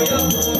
Yapmayalım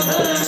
Yeah.